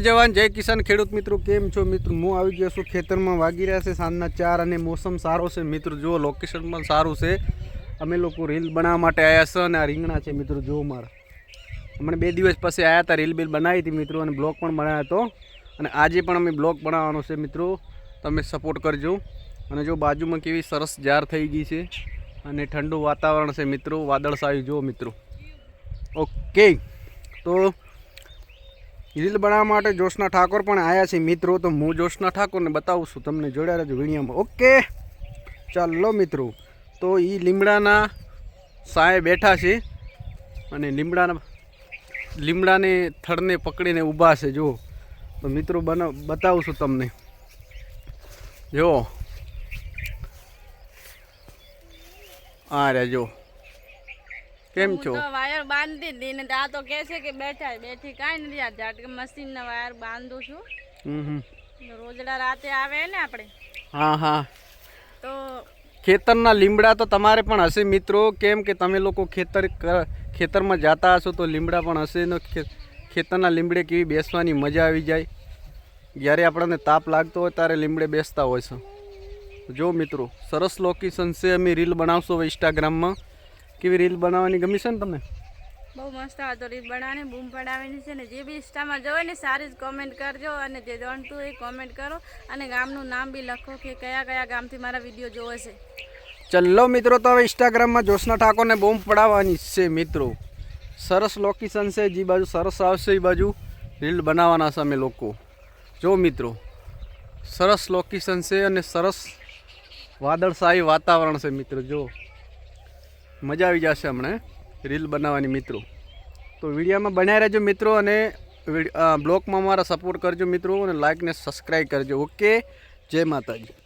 જવાન, જય કિસાન ખેડૂત મિત્રો, કેમ છો મિત્રો? હું આવી ગયો છું ખેતરમાં, વાગી રહ્યા છે સાંજના ચાર અને મોસમ સારો છે મિત્રો. જુઓ લોકેશન પણ સારું છે. અમે લોકો રીલ બનાવવા માટે આવ્યા છે અને આ રીંગણા છે મિત્રો, જુઓ મારા. હમણાં બે દિવસ પછી આવ્યા હતા, રીલ બિલ બનાવી હતી મિત્રો અને બ્લોગ પણ બનાવ્યો હતો. અને આજે પણ અમે બ્લોગ બનાવવાનો છે મિત્રો. તમે સપોર્ટ કરજો. અને જો બાજુમાં કેવી સરસ જાર થઈ ગઈ છે અને ઠંડુ વાતાવરણ છે મિત્રો. વાદળછાયું, જુઓ મિત્રો. ઓકે તો રીલ બનાવવા માટે જોશના ઠાકોર પણ આવ્યા છે. મિત્રો, તો હું જોશના ઠાકોરને બતાવું છું તમને જોડ્યા રહેજો વિડીયોમાં. ઓકે, ચાલો મિત્રો. તો એ લીમડાના સાય બેઠા છે અને લીમડાના લીમડાને થડને પકડીને ઊભા છે. જુઓ. તો મિત્રો, બના, બતાવું છું તમને. જુઓ. આ રહ્યા જો કેમ છો? વાયર બાંધી દીને આ તો કહે છે કે બેઠા બેઠી કાઈ નથી આ ઝાટકે મશીનના વાયર બાંધું છું. હમ રોજડા રાતે આવે ને આપણે. હા હા. તો ખેતરના લીમડા તો તમારે પણ હશે મિત્રો. કેમ કે તમે લોકો ખેતર ખેતરમાં જાતા હશો તો લીમડા પણ હશે ને ખેતરના લીમડે કેવી બેસવાની મજા આવી જાય. જ્યારે આપણને તાપ લાગતો હોય ત્યારે લીમડે બેસતા હોય છે. જો મિત્રો સરસ લોકેશન છે અમે રીલ બનાવશો ઇન્સ્ટાગ્રામમાં કેવી રીલ બનાવવાની ગમી છે ને તમને? બહુ મસ્ત હતો રીલ બનાવવાની બૂમ પડાવવાની છે ને જે બી ઇન્સ્ટામાં જોવે ને સારી જ કોમેન્ટ કરજો અને જે જાણતું એ કોમેન્ટ કરો. અને ગામનું નામ બી લખો કે કયા કયા ગામથી મારા વીડિયો જોવે છે. ચલો મિત્રો તો હવે ઇન્સ્ટાગ્રામમાં જોશના ઠાકોરને બૂમ પડાવવાની છે મિત્રો. સરસ લોકેશન છે જે બાજુ સરસ આવશે એ બાજુ. રીલ બનાવવાના છે અમે લોકો. જો મિત્રો સરસ લોકેશન છે અને સરસ વાદળશાહી વાતાવરણ છે મિત્રો જો. મજા આવી જશે હમણાં, રીલ બનાવવાની મિત્રો. તો વિડીયોમાં બનાવી રહેજો મિત્રો અને બ્લોગમાં મારા સપોર્ટ કરજો મિત્રો અને લાઇકને સબસ્ક્રાઈબ કરજો. ઓકે જય માતાજી.